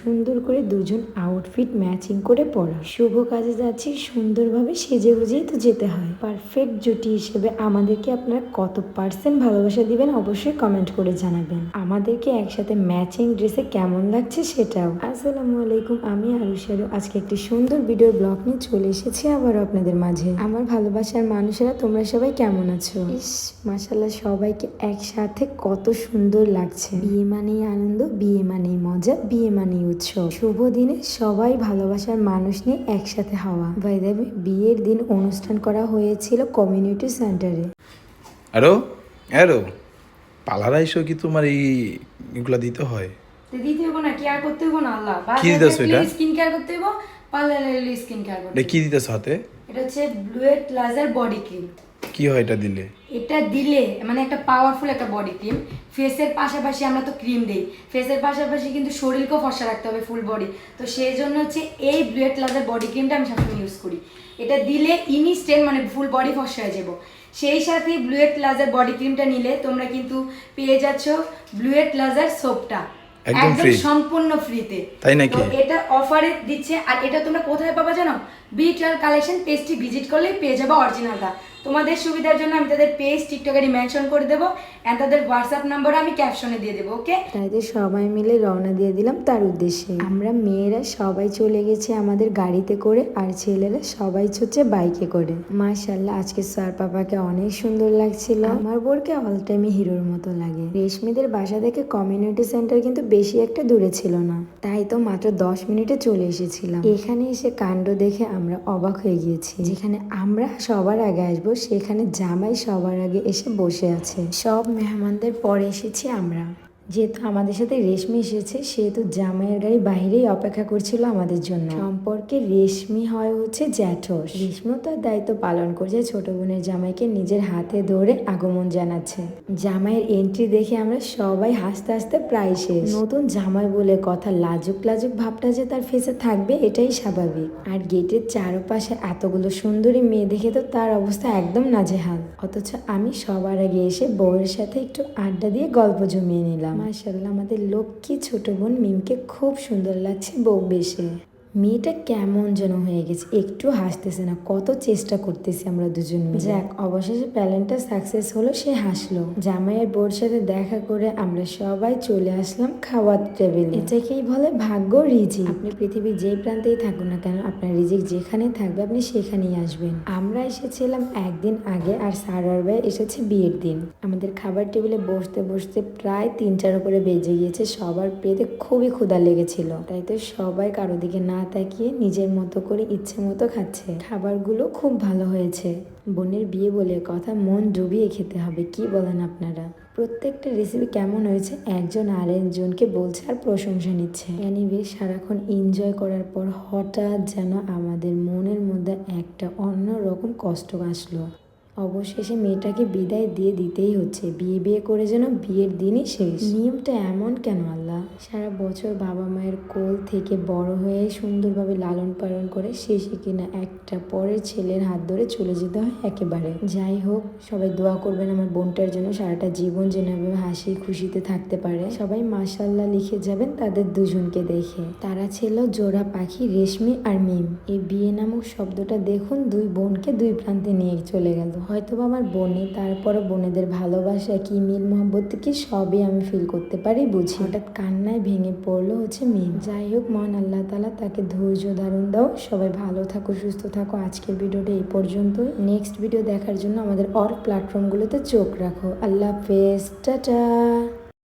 সুন্দর করে দুজন আউটফিট ম্যাচিং করে পরা শুভ কাজে যাচ্ছি, সুন্দরভাবে সেজে গুজেই তো যেতে হয়। পারফেক্ট জুটি হিসেবে আমাদেরকে আপনারা কত পার্সেন্ট ভালোবাসা দিবেন অবশ্যই কমেন্ট করে জানাবেন। আমাদেরকে একসাথে ম্যাচিং ড্রেসে কেমন লাগছে সেটাও। আসসালামু আলাইকুম, আমি আরুষারু আজকে একটি সুন্দর ভিডিও ব্লগ নিয়ে চলে এসেছি আবার আপনাদের মাঝে। আমার ভালোবাসার মানুষেরা, তোমরা সবাই কেমন আছো? মাসাল্লাহ সবাইকে একসাথে কত সুন্দর লাগছে। বিয়ে মানেই আনন্দ, বিয়ে মানেই মজা বিয়ে মানেই উৎসব। শুভ দিনে সবাই ভালোবাসার মানুষ নিয়ে একসাথে হওয়া। বাই দেবে বিয়ের দিন অনুষ্ঠান করা হয়েছিল কমিউনিটি সেন্টারে আরও আরও পালারা এসো কি তোমার এই এগুলা দিতে হয়? তো দিতে হইব না কেয়ার করতে হইব না আল্লাহ। কি দিতেছো এটা? স্কিন কেয়ার করতে পার্লারে স্কিন কেয়ার করতে এটা কি দিতেছ হাতে? এটা হচ্ছে ব্লুয়েট লাজার বডি ক্রিম কি হয় এটা দিলে? এটা দিলে মানে একটা পাওয়ারফুল একটা বডি ক্রিম ফেসের পাশাপাশি আমরা তো ক্রিম দেই। ফেসের পাশাপাশি কিন্তু শরীরকেও ফর্সা রাখতে হবে ফুল বডি তো সেই জন্য হচ্ছে এই ব্লুয়েট লাজার বডি ক্রিমটা আমি সবসময় ইউজ করি। এটা দিলে ইনস্ট্যান্ট মানে ফুল বডি ফর্সা হয়ে যাব। সেই সাথে ব্লুয়েট লাজার বডি ক্রিমটা নিলে তোমরা কিন্তু পেয়ে যাচ্ছ ব্লুয়েট লাজার সোপটা একদম সম্পূর্ণ ফ্রিতে তাই নাকি? এটা অফারে দিচ্ছে। আর এটা তোমরা কোথায় পাবা জানো? বিটার কালেকশন পেজটি ভিজিট করলেই পেয়ে যাব অরিজিনালটা তোমাদের সুবিধার জন্য আমি তাদের পেজ টিকটকারি মেনশন করে দেবো অ্যান্ড তাদের হোয়াটসঅ্যাপ নাম্বার আমি ক্যাপশনে দিয়ে দেবো ওকে তাই তো সবাই মিলে রওনা দিয়ে দিলাম তার উদ্দেশ্যে। আমরা মেয়েরা সবাই চলে গেছে আমাদের গাড়িতে করে আর ছেলেরা সবাই হচ্ছে বাইকে করে। মাশাল্লাহ আজকে স্যার পাপাকে অনেক সুন্দর লাগছিল। আমার বোরকে অল টাইমে হিরোর মতো লাগে। রেশমিদের বাসা থেকে কমিউনিটি সেন্টার কিন্তু বেশি একটা দূরে ছিল না। তাই তো মাত্র দশ মিনিটে চলে এসেছিলাম। এখানে এসে কাণ্ড দেখে আমরা অবাক হয়ে গিয়েছি। যেখানে আমরা সবার আগে আসব সেখানে জামাই সবার আগে এসে বসে আছে। সব মেহমানদের পরে এসেছি আমরা। যেহেতু আমাদের সাথে রেশমি এসেছে সেহেতু জামাইয়ের গাড়ি বাইরেই অপেক্ষা করছিল আমাদের জন্য। সম্পর্কে রেশমি হয় হচ্ছে জ্যাঠস। রেশমিও তার দায়িত্ব পালন করছে, ছোট বোনের জামাইকে নিজের হাতে ধরে আগমন জানাচ্ছে। জামাইয়ের এন্ট্রি দেখে আমরা সবাই হাসতে হাসতে প্রায় শেষ। নতুন জামাই বলে কথা লাজুক লাজুক ভাবটা যে তার ফেসে থাকবে, এটাই স্বাভাবিক। আর গেটের চারপাশে এতগুলো সুন্দরী মেয়ে দেখে তো তার অবস্থা একদম নাজেহাল। অথচ আমি সবার আগে এসে বউয়ের সাথে একটু আড্ডা দিয়ে গল্প জমিয়ে নিলাম। মাশাল্লাহ আমাদের লক্ষ্মী ছোট বোন মিমকে খুব সুন্দর লাগছে বউ বেশে মেয়েটা কেমন যেন হয়ে গেছে। একটু হাসতেছে না, কত চেষ্টা করতেছি আমরা দুজন যাক, অবশেষে প্ল্যানটা সাকসেস হলো, সে হাসলো। জামাইয়ের বোর সাথে দেখা করে আমরা সবাই চলে আসলাম খাওয়ার টেবিলে এটাকেই বলে ভাগ্য রিজিক। আপনি পৃথিবীর যেই প্রান্তেই থাকুন না কেন, আপনার রিজিক যেখানে থাকবে, আপনি সেখানেই আসবেন। আমরা এসেছিলাম একদিন আগে আর সারার ভাই এসেছে বিয়ের দিন। আমাদের খাবার টেবিলে বসতে বসতে প্রায় তিনটার উপরে বেজে গিয়েছে। সবার পেটে খুবই ক্ষুধা লেগেছিল। তাই তো সবাই কারও দিকে না তাকিয়ে নিজের মতো করে ইচ্ছে মতো খাচ্ছে। খাবারগুলো খুব ভালো হয়েছে। বোনের বিয়ে বলে কথা মন ডুবিয়ে খেতে হবে, কি বলেন আপনারা? প্রত্যেকটা রেসিপি কেমন হয়েছে, একজন আরেকজনকে বলছে আর প্রশংসা নিচ্ছে। এনিওয়ে সারাক্ষণ এনজয় করার পর হঠাৎ যেন আমাদের মনের মধ্যে একটা অন্য রকম কষ্ট আসলো। অবশেষে মেয়েটাকে বিদায় দিয়ে দিতেই হচ্ছে। বিয়ে বিয়ে করে যেন বিয়ের দিনই শেষ। নিয়মটা এমন কেন আল্লাহ? সারা বছর বাবা মায়ের কোল থেকে বড় হয়ে সুন্দরভাবে লালন পালন করে শেষে কিনা একটা পরের ছেলের হাত ধরে চলে যেতে হয় একেবারে। যাই হোক, সবাই দোয়া করবেন আমার বোনটার জন্য সারাটা জীবন যেন হাসি খুশিতে থাকতে পারে। সবাই মাসাল্লাহ লিখে যাবেন তাদের দুজনকে দেখে। তারা ছিল জোড়া পাখি রেশমি আর মিম। এই বিয়ে শব্দটা দেখুন, দুই বোনকে দুই প্রান্তে নিয়ে চলে গেল। হয়তো বা আমার বোনে তারপরে বোনেদের ভালোবাসা কি মিল, মহব্বত কি, সবই আমি ফিল করতে পারি, বুঝি। হঠাৎ কান্নায় ভেঙে পড়ল হচ্ছে মিম যাই হোক, মহান আল্লাহ তালা তাকে ধৈর্য ধারণ দাও। সবাই ভালো থাকো, সুস্থ থাকো। আজকের ভিডিওটা এই পর্যন্ত নেক্সট ভিডিও দেখার জন্য আমাদের অল প্ল্যাটফর্মগুলোতে চোখ রাখো। আল্লাহ টাটা।